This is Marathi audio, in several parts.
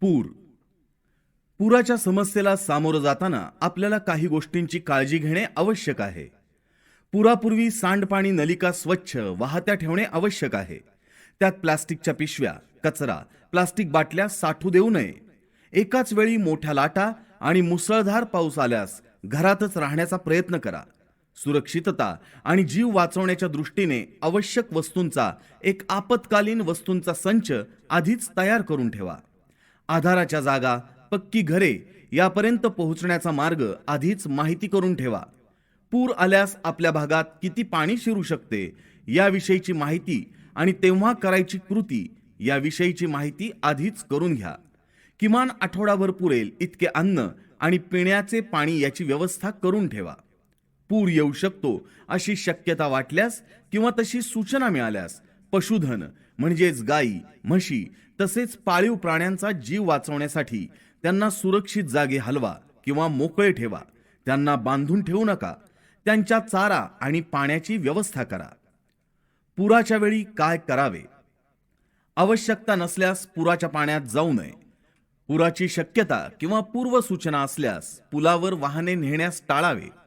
पूर. पुराच्या समस्येला सामोरं जाताना आपल्याला काही गोष्टींची काळजी घेणे आवश्यक आहे. पुरापूर्वी सांडपाणी नलिका स्वच्छ वाहत्या ठेवणे आवश्यक आहे. त्यात प्लास्टिकच्या पिशव्या कचरा प्लास्टिक बाटल्या साठू देऊ नये. एकाच वेळी मोठ्या लाटा आणि मुसळधार पाऊस आल्यास घरातच राहण्याचा प्रयत्न करा. सुरक्षितता आणि जीव वाचवण्याच्या दृष्टीने आवश्यक वस्तूंचा एक आपत्कालीन वस्तूंचा संच आधीच तयार करून ठेवा. आधाराच्या जागा पक्की घरे यापर्यंत पोहोचण्याचा मार्ग आधीच माहिती करून ठेवा. पूर आल्यास आपल्या भागात किती पाणी शिरू शकते याविषयीची माहिती आणि तेव्हा करायची कृती याविषयीची माहिती आधीच करून घ्या. किमान आठवडाभर पुरेल इतके अन्न आणि पिण्याचे पाणी याची व्यवस्था करून ठेवा. पूर येऊ शकतो अशी शक्यता वाटल्यास किंवा तशी सूचना मिळाल्यास पशुधन म्हणजेच गायी म्हशी तसेच पाळीव प्राण्यांचा जीव वाचवण्यासाठी त्यांना सुरक्षित जागे हलवा किंवा मोकळे ठेवा. त्यांना बांधून ठेवू नका. त्यांच्या चारा आणि पाण्याची व्यवस्था करा. पुराच्या वेळी काय करावे? आवश्यकता नसल्यास पुराच्या पाण्यात जाऊ नये. पुराची शक्यता किंवा पूर्वसूचना असल्यास पुलावर वाहने नेण्यास टाळावे.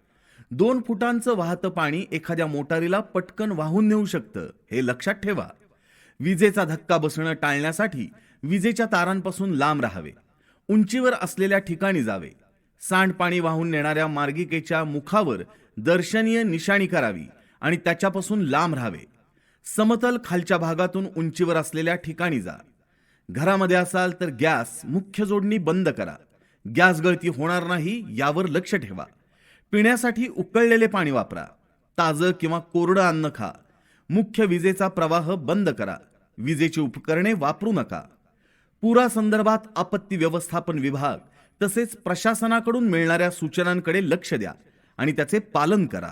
दोन फुटांचं वाहतं पाणी एखाद्या मोटारीला पटकन वाहून नेऊ शकतं हे लक्षात ठेवा. विजेचा धक्का बसणं टाळण्यासाठी विजेच्या तारांपासून लांब राहावे. उंचीवर असलेल्या ठिकाणी जावे. सांडपाणी वाहून नेणाऱ्या मार्गिकेच्या मुखावर दर्शनीय निशाणी करावी आणि त्याच्यापासून लांब राहावे. समतल खालच्या भागातून उंचीवर असलेल्या ठिकाणी जा. घरामध्ये असाल तर गॅस मुख्य जोडणी बंद करा. गॅस गळती होणार नाही यावर लक्ष ठेवा. पिण्यासाठी उकळलेले पाणी वापरा. ताजं किंवा कोरडं अन्न खा. मुख्य विजेचा प्रवाह बंद करा. विजेची उपकरणे वापरू नका. पुरासंदर्भात आपत्ती व्यवस्थापन विभाग तसेच प्रशासनाकडून मिळणाऱ्या सूचनांकडे लक्ष द्या आणि त्याचे पालन करा.